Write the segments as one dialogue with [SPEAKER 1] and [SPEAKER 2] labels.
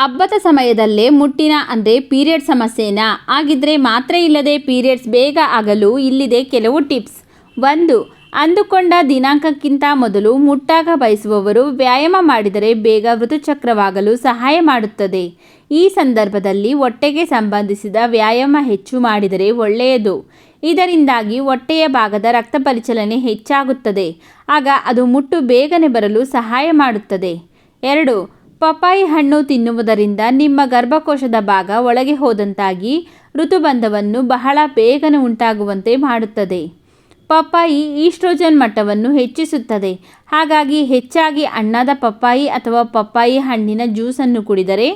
[SPEAKER 1] ಹಬ್ಬದ ಸಮಯದಲ್ಲೇ ಮುಟ್ಟಿನ, ಅಂದರೆ ಪೀರಿಯಡ್ ಸಮಸ್ಯೆನಾ ಆಗಿದ್ರೆ ಮಾತ್ರ ಇಲ್ಲದೆ ಪೀರಿಯಡ್ಸ್ ಬೇಗ ಆಗಲು ಇಲ್ಲಿದೆ ಕೆಲವು ಟಿಪ್ಸ್. ಒಂದು, ಅಂದುಕೊಂಡ ದಿನಾಂಕಕ್ಕಿಂತ ಮೊದಲು ಮುಟ್ಟಾಗ ಬಯಸುವವರು ವ್ಯಾಯಾಮ ಮಾಡಿದರೆ ಬೇಗ ಋತುಚಕ್ರವಾಗಲು ಸಹಾಯ ಮಾಡುತ್ತದೆ. ಈ ಸಂದರ್ಭದಲ್ಲಿ ಹೊಟ್ಟೆಗೆ ಸಂಬಂಧಿಸಿದ ವ್ಯಾಯಾಮ ಹೆಚ್ಚು ಮಾಡಿದರೆ ಒಳ್ಳೆಯದು. ಇದರಿಂದಾಗಿ ಹೊಟ್ಟೆಯ ಭಾಗದ ರಕ್ತ ಪರಿಚಲನೆ ಹೆಚ್ಚಾಗುತ್ತದೆ. ಆಗ ಅದು ಮುಟ್ಟು ಬೇಗನೆ ಬರಲು ಸಹಾಯ ಮಾಡುತ್ತದೆ. ಎರಡು ಪಪ್ಪಾಯಿ ಹಣ್ಣು ತಿನ್ನುವುದರಿಂದ ನಿಮ್ಮ ಗರ್ಭಕೋಶದ ಭಾಗ ಒಳಗೆ ಹೋದಂತಾಗಿ ಋತುಬಂಧವನ್ನು ಬಹಳ ಬೇಗನೆ ಉಂಟಾಗುವಂತೆ ಮಾಡುತ್ತದೆ. ಪಪ್ಪಾಯಿ ಈಸ್ಟ್ರೋಜನ್ ಮಟ್ಟವನ್ನು ಹೆಚ್ಚಿಸುತ್ತದೆ. ಹಾಗಾಗಿ ಹೆಚ್ಚಾಗಿ ಅಣ್ಣದ ಪಪ್ಪಾಯಿ ಅಥವಾ ಪಪ್ಪಾಯಿ ಹಣ್ಣಿನ ಜ್ಯೂಸನ್ನು ಕುಡಿದರೆ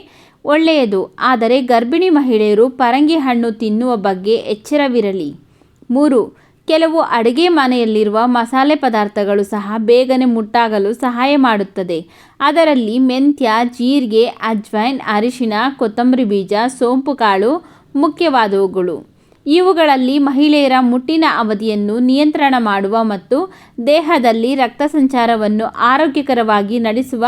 [SPEAKER 1] ಒಳ್ಳೆಯದು. ಆದರೆ ಗರ್ಭಿಣಿ ಮಹಿಳೆಯರು ಪರಂಗಿ ಹಣ್ಣು ತಿನ್ನುವ ಬಗ್ಗೆ ಎಚ್ಚರವಿರಲಿ. ಮೂರು ಕೆಲವು ಅಡುಗೆ ಮನೆಯಲ್ಲಿರುವ ಮಸಾಲೆ ಪದಾರ್ಥಗಳು ಸಹ ಬೇಗನೆ ಮುಟ್ಟಾಗಲು ಸಹಾಯ ಮಾಡುತ್ತದೆ. ಅದರಲ್ಲಿ ಮೆಂತ್ಯ, ಜೀರಿಗೆ, ಅಜ್ವೈನ್ ಅರಿಶಿನ ಕೊತ್ತಂಬರಿ ಬೀಜ, ಸೋಂಪು ಕಾಳು ಮುಖ್ಯವಾದವುಗಳು. ಇವುಗಳಲ್ಲಿ ಮಹಿಳೆಯರ ಮುಟ್ಟಿನ ಅವಧಿಯನ್ನು ನಿಯಂತ್ರಣ ಮಾಡುವ ಮತ್ತು ದೇಹದಲ್ಲಿ ರಕ್ತ ಸಂಚಾರವನ್ನು ಆರೋಗ್ಯಕರವಾಗಿ ನಡೆಸುವ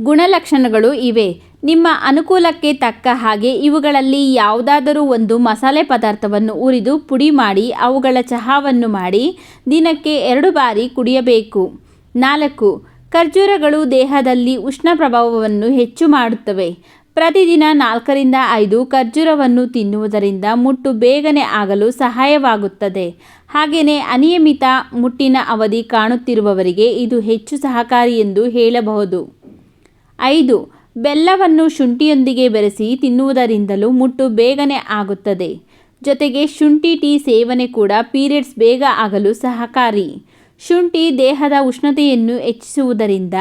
[SPEAKER 1] ಗುಣಲಕ್ಷಣಗಳು ಇವೆ. ನಿಮ್ಮ ಅನುಕೂಲಕ್ಕೆ ತಕ್ಕ ಹಾಗೆ ಇವುಗಳಲ್ಲಿ ಯಾವುದಾದರೂ ಒಂದು ಮಸಾಲೆ ಪದಾರ್ಥವನ್ನು ಉರಿದು ಪುಡಿ ಮಾಡಿ, ಅವುಗಳ ಚಹಾವನ್ನು ಮಾಡಿ ದಿನಕ್ಕೆ ಎರಡು ಬಾರಿ ಕುಡಿಯಬೇಕು. ನಾಲ್ಕು, ಖರ್ಜೂರಗಳು ದೇಹದಲ್ಲಿ ಉಷ್ಣ ಪ್ರಭಾವವನ್ನು ಹೆಚ್ಚು ಮಾಡುತ್ತವೆ. ಪ್ರತಿದಿನ ನಾಲ್ಕರಿಂದ ಐದು ಖರ್ಜೂರವನ್ನು ತಿನ್ನುವುದರಿಂದ ಮುಟ್ಟು ಬೇಗನೆ ಆಗಲು ಸಹಾಯವಾಗುತ್ತದೆ. ಹಾಗೆಯೇ ಅನಿಯಮಿತ ಮುಟ್ಟಿನ ಅವಧಿ ಕಾಣುತ್ತಿರುವವರಿಗೆ ಇದು ಹೆಚ್ಚು ಸಹಕಾರಿ ಎಂದು ಹೇಳಬಹುದು. ಐದು, ಬೆಲ್ಲವನ್ನು ಶುಂಠಿಯೊಂದಿಗೆ ಬೆರೆಸಿ ತಿನ್ನುವುದರಿಂದಲೂ ಮುಟ್ಟು ಬೇಗನೆ ಆಗುತ್ತದೆ. ಜೊತೆಗೆ ಶುಂಠಿ ಟೀ ಸೇವನೆ ಕೂಡ ಪೀರಿಯಡ್ಸ್ ಬೇಗ ಆಗಲು ಸಹಕಾರಿ. ಶುಂಠಿ ದೇಹದ ಉಷ್ಣತೆಯನ್ನು ಹೆಚ್ಚಿಸುವುದರಿಂದ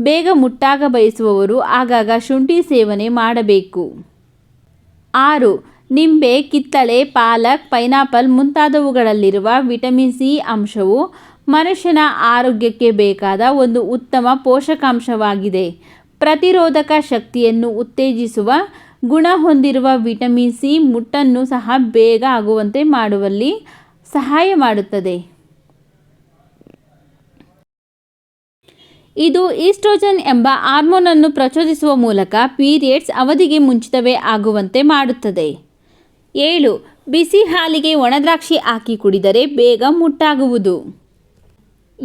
[SPEAKER 1] ಬೇಗ ಮುಟ್ಟಾಗ ಬಯಸುವವರು ಆಗಾಗ ಶುಂಠಿ ಸೇವನೆ ಮಾಡಬೇಕು. ಆರು, ನಿಂಬೆ, ಕಿತ್ತಳೆ, ಪಾಲಕ್, ಪೈನಾಪಲ್ ಮುಂತಾದವುಗಳಲ್ಲಿರುವ ವಿಟಮಿನ್ ಸಿ ಅಂಶವು ಮನುಷ್ಯನ ಆರೋಗ್ಯಕ್ಕೆ ಬೇಕಾದ ಒಂದು ಉತ್ತಮ ಪೋಷಕಾಂಶವಾಗಿದೆ. ಪ್ರತಿರೋಧಕ ಶಕ್ತಿಯನ್ನು ಉತ್ತೇಜಿಸುವ, ಗುಣ ಹೊಂದಿರುವ ವಿಟಮಿನ್ ಸಿ ಮುಟ್ಟನ್ನು ಸಹ ಬೇಗ ಆಗುವಂತೆ ಮಾಡುವಲ್ಲಿ ಸಹಾಯ ಮಾಡುತ್ತದೆ. ಇದು ಈಸ್ಟ್ರೋಜನ್ ಎಂಬ ಹಾರ್ಮೋನ್ ಅನ್ನು ಪ್ರಚೋದಿಸುವ ಮೂಲಕ ಪೀರಿಯಡ್ಸ್ ಅವಧಿಗೆ ಮುಂಚಿತವೇ ಆಗುವಂತೆ ಮಾಡುತ್ತದೆ. ಏಳು, ಬಿಸಿ ಹಾಲಿಗೆ ಒಣದ್ರಾಕ್ಷಿ ಹಾಕಿ ಕುಡಿದರೆ ಬೇಗ ಮುಟ್ಟಾಗುವುದು.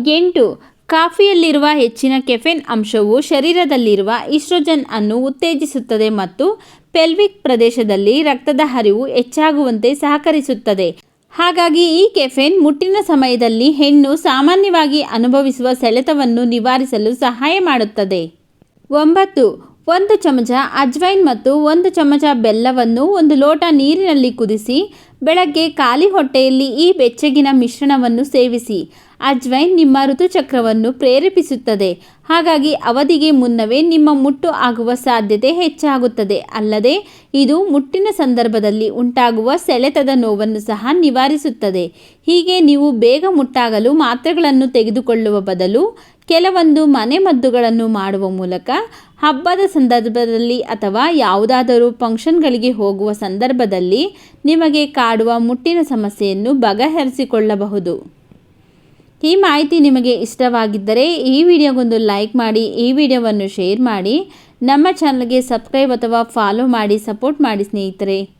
[SPEAKER 1] ಎಂಟು ಕಾಫಿಯಲ್ಲಿರುವ ಹೆಚ್ಚಿನ ಕೆಫೆನ್ ಅಂಶವು ಶರೀರದಲ್ಲಿರುವ ಈಸ್ಟ್ರೋಜನ್ ಅನ್ನು ಉತ್ತೇಜಿಸುತ್ತದೆ ಮತ್ತು ಪೆಲ್ವಿಕ್ ಪ್ರದೇಶದಲ್ಲಿ ರಕ್ತದ ಹರಿವು ಹೆಚ್ಚಾಗುವಂತೆ ಸಹಕರಿಸುತ್ತದೆ. ಹಾಗಾಗಿ ಈ ಕೆಫೆನ್ ಮುಟ್ಟಿನ ಸಮಯದಲ್ಲಿ ಹೆಣ್ಣು ಸಾಮಾನ್ಯವಾಗಿ ಅನುಭವಿಸುವ ಸೆಳೆತವನ್ನು ನಿವಾರಿಸಲು ಸಹಾಯ ಮಾಡುತ್ತದೆ. ಒಂಬತ್ತು ಒಂದು ಚಮಚ ಅಜ್ವೈನ್ ಮತ್ತು ಒಂದು ಚಮಚ ಬೆಲ್ಲವನ್ನು ಒಂದು ಲೋಟ ನೀರಿನಲ್ಲಿ ಕುದಿಸಿ, ಬೆಳಗ್ಗೆ ಖಾಲಿ ಹೊಟ್ಟೆಯಲ್ಲಿ ಈ ಬೆಚ್ಚಗಿನ ಮಿಶ್ರಣವನ್ನು ಸೇವಿಸಿ. ಅಜ್ವೈನ್ ನಿಮ್ಮ ಋತುಚಕ್ರವನ್ನು ಪ್ರೇರೇಪಿಸುತ್ತದೆ. ಹಾಗಾಗಿ ಅವಧಿಗೆ ಮುನ್ನವೇ ನಿಮ್ಮ ಮುಟ್ಟು ಆಗುವ ಸಾಧ್ಯತೆ ಹೆಚ್ಚಾಗುತ್ತದೆ. ಅಲ್ಲದೆ, ಇದು ಮುಟ್ಟಿನ ಸಂದರ್ಭದಲ್ಲಿ ಉಂಟಾಗುವ ಸೆಳೆತದ ನೋವನ್ನು ಸಹ ನಿವಾರಿಸುತ್ತದೆ. ಹೀಗೆ ನೀವು ಬೇಗ ಮುಟ್ಟಾಗಲು ಮಾತ್ರೆಗಳನ್ನು ತೆಗೆದುಕೊಳ್ಳುವ ಬದಲು ಕೆಲವೊಂದು ಮನೆಮದ್ದುಗಳನ್ನು ಮಾಡುವ ಮೂಲಕ ಹಬ್ಬದ ಸಂದರ್ಭದಲ್ಲಿ ಅಥವಾ ಯಾವುದಾದರೂ ಫಂಕ್ಷನ್ಗಳಿಗೆ ಹೋಗುವ ಸಂದರ್ಭದಲ್ಲಿ ನಿಮಗೆ ಕಾಡುವ ಮುಟ್ಟಿನ ಸಮಸ್ಯೆಯನ್ನು ಬಗೆಹರಿಸಿಕೊಳ್ಳಬಹುದು. ಈ ಮಾಹಿತಿ ನಿಮಗೆ ಇಷ್ಟವಾಗಿದ್ದರೆ ಈ ವಿಡಿಯೋಗೊಂದು ಲೈಕ್ ಮಾಡಿ, ಈ ವಿಡಿಯೋವನ್ನು ಶೇರ್ ಮಾಡಿ, ನಮ್ಮ ಚಾನಲ್ಗೆ ಸಬ್ಸ್ಕ್ರೈಬ್ ಅಥವಾ ಫಾಲೋ ಮಾಡಿ, ಸಪೋರ್ಟ್ ಮಾಡಿ ಸ್ನೇಹಿತರೆ.